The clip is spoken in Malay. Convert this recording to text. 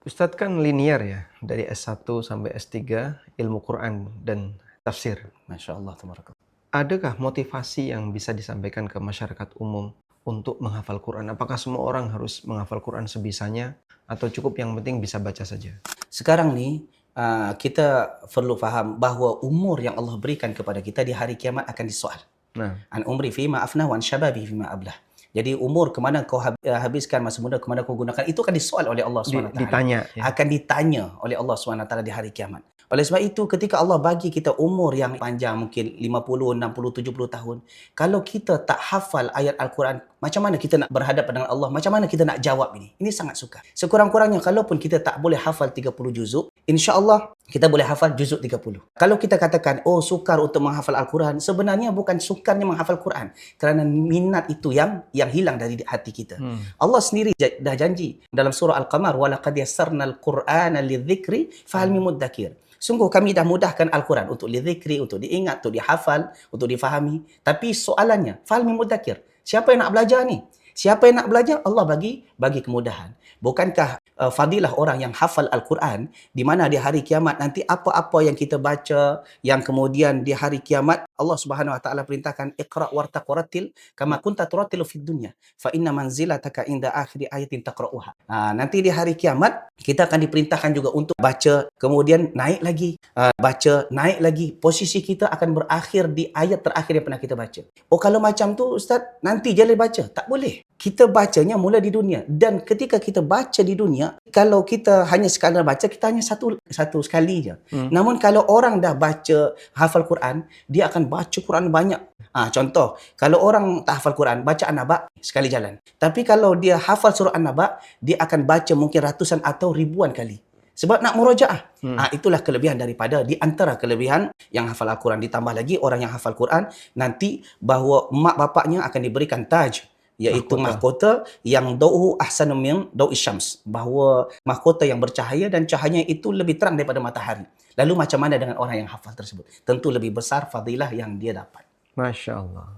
Ustadz kan linear ya, dari S1 sampai S3 ilmu Quran dan tafsir. Masya Allah, tabarakallah. Adakah motivasi yang bisa disampaikan ke masyarakat umum untuk menghafal Quran? Apakah semua orang harus menghafal Quran sebisanya atau cukup yang penting bisa baca saja? Sekarang ni, uh, kita perlu faham bahawa umur yang Allah berikan kepada kita di hari kiamat akan disoal. Nah, An umri fima afnah wa an syababi fima ablah. Jadi umur kemana kau hab- uh, habiskan masa muda, kemana kau gunakan, itu akan disoal oleh Allah SWT. ditanya ya. akan ditanya oleh Allah SWT di hari kiamat. Oleh sebab itu ketika Allah bagi kita umur yang panjang mungkin 50, 60, 70 tahun, kalau kita tak hafal ayat Al-Quran, macam mana kita nak berhadapan dengan Allah? Macam mana kita nak jawab ini? Ini sangat sukar. Sekurang-kurangnya kalaupun kita tak boleh hafal 30 juzuk, insya-Allah kita boleh hafal juzuk 30. Kalau kita katakan oh sukar untuk menghafal Al-Quran, sebenarnya bukan sukarnya menghafal Quran, kerana minat itu yang yang hilang dari hati kita. Hmm. Allah sendiri dah janji dalam surah Al-Qamar yassarnal qur'ana lidzikri fahal min muddakir. Sungguh kami dah mudahkan Al-Quran untuk lidzikri, untuk diingat, untuk dihafal, untuk difahami. Tapi soalannya, min muddakir. Siapa yang nak belajar ni? Siapa yang nak belajar? Allah bagi bagi kemudahan. Bukankah uh, fadilah orang yang hafal Al-Quran di mana di hari kiamat nanti apa-apa yang kita baca yang kemudian di hari kiamat Allah Subhanahu wa taala perintahkan iqra wartaqratil kama kunta turattilu fid dunya fa inna manzilataka inda akhiri ayatin taqra'uha. Ha, nanti di hari kiamat kita akan diperintahkan juga untuk baca kemudian naik lagi uh, baca naik lagi posisi kita akan berakhir di ayat terakhir yang pernah kita baca. Oh kalau macam tu ustaz nanti boleh baca. Tak boleh. Kita bacanya mula di dunia dan ketika kita baca di dunia kalau kita hanya sekadar baca kita hanya satu satu sekali je. Hmm. Namun kalau orang dah baca hafal Quran, dia akan baca Quran banyak. Ah contoh, kalau orang tak hafal Quran, baca An-Naba sekali jalan. Tapi kalau dia hafal surah An-Naba, dia akan baca mungkin ratusan atau ribuan kali. Sebab nak murojaah. Hmm. Ah itulah kelebihan daripada di antara kelebihan yang hafal Al-Quran ditambah lagi orang yang hafal Quran nanti bahawa mak bapaknya akan diberikan taj iaitu mahkota, yang dauhu ahsanu min dawi syams bahawa mahkota yang bercahaya dan cahayanya itu lebih terang daripada matahari. Lalu macam mana dengan orang yang hafal tersebut? Tentu lebih besar fadilah yang dia dapat. Masya Allah.